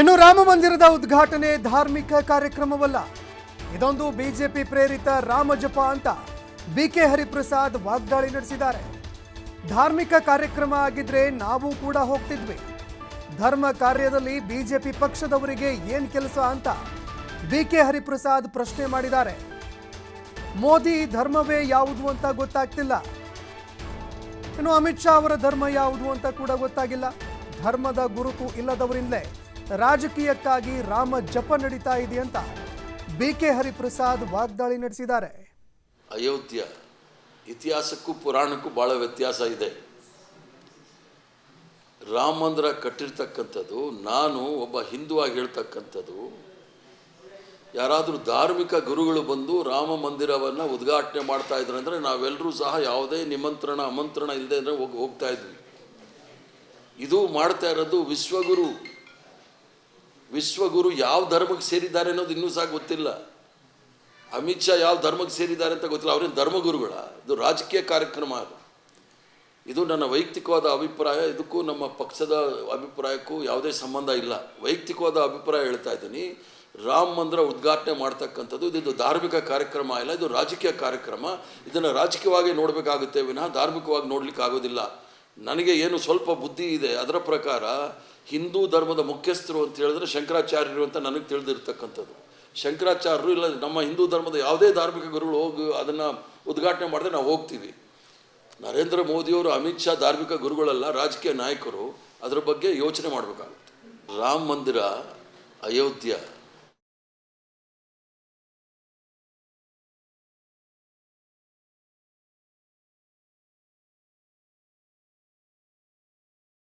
ಇನ್ನು ರಾಮ ಮಂದಿರದ ಉದ್ಘಾಟನೆ ಧಾರ್ಮಿಕ ಕಾರ್ಯಕ್ರಮವಲ್ಲ. ಇದೊಂದು ಬಿಜೆಪಿ ಪ್ರೇರಿತ ರಾಮ ಜಪ ಅಂತ ಬಿಕೆ ಹರಿಪ್ರಸಾದ್ ವಾಗ್ದಾಳಿ ನಡೆಸಿದ್ದಾರೆ. ಧಾರ್ಮಿಕ ಕಾರ್ಯಕ್ರಮ ಆಗಿದ್ರೆ ನಾವು ಕೂಡ ಹೋಗ್ತಿದ್ವಿ. ಧರ್ಮ ಕಾರ್ಯದಲ್ಲಿ ಬಿಜೆಪಿ ಪಕ್ಷದವರಿಗೆ ಏನ್ ಕೆಲಸ ಅಂತ ಬಿಕೆ ಹರಿಪ್ರಸಾದ್ ಪ್ರಶ್ನೆ ಮಾಡಿದ್ದಾರೆ. ಮೋದಿ ಧರ್ಮವೇ ಯಾವುದು ಅಂತ ಗೊತ್ತಾಗ್ತಿಲ್ಲ. ಇನ್ನು ಅಮಿತ್ ಶಾ ಅವರ ಧರ್ಮ ಯಾವುದು ಅಂತ ಕೂಡ ಗೊತ್ತಾಗಿಲ್ಲ. ಧರ್ಮದ ಗುರುತು ಇಲ್ಲದವರಿಂದಲೇ ರಾಜಕೀಯಕ್ಕಾಗಿ ರಾಮ ಜಪ ನಡೀತಾ ಇದೆ ಅಂತ ಬಿ ಕೆ ಹರಿಪ್ರಸಾದ್ ವಾಗ್ದಾಳಿ ನಡೆಸಿದ್ದಾರೆ. ಅಯೋಧ್ಯ. ಇತಿಹಾಸಕ್ಕೂ ಪುರಾಣಕ್ಕೂ ಭಾಳ ವ್ಯತ್ಯಾಸ ಇದೆ. ರಾಮ ಮಂದಿರ ಕಟ್ಟಿರ್ತಕ್ಕಂಥದ್ದು, ನಾನು ಒಬ್ಬ ಹಿಂದುವಾಗಿ ಹೇಳ್ತಕ್ಕಂಥದ್ದು, ಯಾರಾದರೂ ಧಾರ್ಮಿಕ ಗುರುಗಳು ಬಂದು ರಾಮ ಮಂದಿರವನ್ನು ಉದ್ಘಾಟನೆ ಮಾಡ್ತಾ ಇದ್ರು ಅಂದರೆ ನಾವೆಲ್ಲರೂ ಸಹ ಯಾವುದೇ ನಿಮಂತ್ರಣ ಆಮಂತ್ರಣ ಇಲ್ಲದೆ ಅಂದರೆ ಹೋಗಿ, ಹೋಗ್ತಾ ಇದ್ವಿ. ಇದು ಮಾಡ್ತಾ ಇರೋದು ವಿಶ್ವಗುರು. ವಿಶ್ವಗುರು ಯಾವ ಧರ್ಮಕ್ಕೆ ಸೇರಿದ್ದಾರೆ ಅನ್ನೋದು ಇನ್ನೂ ಸಹ ಗೊತ್ತಿಲ್ಲ. ಅಮಿತ್ ಶಾ ಯಾವ ಧರ್ಮಕ್ಕೆ ಸೇರಿದ್ದಾರೆ ಅಂತ ಗೊತ್ತಿಲ್ಲ. ಅವ್ರೇನು ಧರ್ಮಗುರುಗಳ? ಇದು ರಾಜಕೀಯ ಕಾರ್ಯಕ್ರಮ ಅದು. ಇದು ನನ್ನ ವೈಯಕ್ತಿಕವಾದ ಅಭಿಪ್ರಾಯ. ಇದಕ್ಕೂ ನಮ್ಮ ಪಕ್ಷದ ಅಭಿಪ್ರಾಯಕ್ಕೂ ಯಾವುದೇ ಸಂಬಂಧ ಇಲ್ಲ. ವೈಯಕ್ತಿಕವಾದ ಅಭಿಪ್ರಾಯ ಹೇಳ್ತಾ ಇದ್ದೀನಿ. ರಾಮ ಮಂದಿರ ಉದ್ಘಾಟನೆ ಮಾಡ್ತಕ್ಕಂಥದ್ದು ಇದು ಧಾರ್ಮಿಕ ಕಾರ್ಯಕ್ರಮ ಇಲ್ಲ ಇದು ರಾಜಕೀಯ ಕಾರ್ಯಕ್ರಮ. ಇದನ್ನು ರಾಜಕೀಯವಾಗಿ ನೋಡಬೇಕಾಗುತ್ತೆ, ವಿನಃ ಧಾರ್ಮಿಕವಾಗಿ ನೋಡಲಿಕ್ಕೆ ಆಗೋದಿಲ್ಲ ನನಗೆ ಏನು ಸ್ವಲ್ಪ ಬುದ್ಧಿ ಇದೆ, ಅದರ ಪ್ರಕಾರ ಹಿಂದೂ ಧರ್ಮದ ಮುಖ್ಯಸ್ಥರು ಅಂತ ಹೇಳಿದ್ರೆ ಶಂಕರಾಚಾರ್ಯರು ಅಂತ ನನಗೆ ತಿಳಿದಿರ್ತಕ್ಕಂಥದ್ದು. ಶಂಕರಾಚಾರ್ಯರು ಇಲ್ಲ, ನಮ್ಮ ಹಿಂದೂ ಧರ್ಮದ ಯಾವುದೇ ಧಾರ್ಮಿಕ ಗುರುಗಳು ಹೋಗಿ ಅದನ್ನು ಉದ್ಘಾಟನೆ ಮಾಡಿದ್ರೆ ನಾವು ಹೋಗ್ತೀವಿ. ನರೇಂದ್ರ ಮೋದಿಯವರು, ಅಮಿತ್ ಶಾ ಧಾರ್ಮಿಕ ಗುರುಗಳಲ್ಲ, ರಾಜಕೀಯ ನಾಯಕರು, ಅದರ ಬಗ್ಗೆ ಯೋಚನೆ ಮಾಡಬೇಕಾಗುತ್ತೆ. ರಾಮ ಮಂದಿರ ಅಯೋಧ್ಯ.